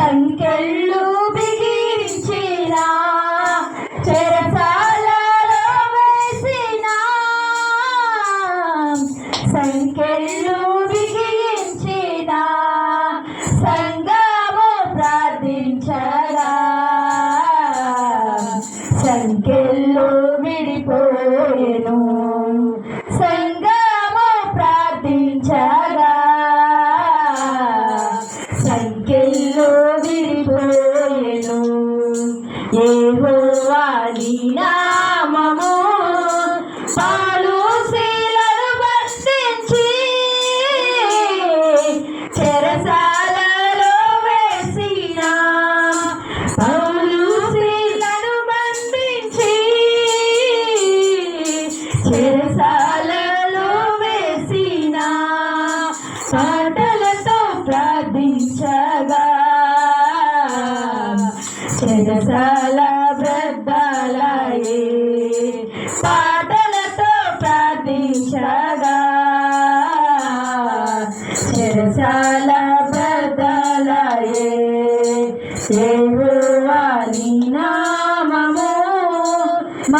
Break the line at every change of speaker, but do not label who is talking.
సంకెళ్ళు బిగించిన చెరసాలలో వేసిన సంకెళ్ళు బిగించిన సంగము ప్రార్థించగా సంకెళ్ళు విడిపోయెను. యెహోవా నామము పాలు శీలను బంధించి చెరసాలలో వేసిన పౌలు శీలను బంధించి చెరసాలలో వేసిన పాటలతో ప్రార్థించారు చెరసాల బ్రద్దలయే. పాటలతో ప్రార్థించగా. చెరసాల బ్రద్దలయే. దేవువా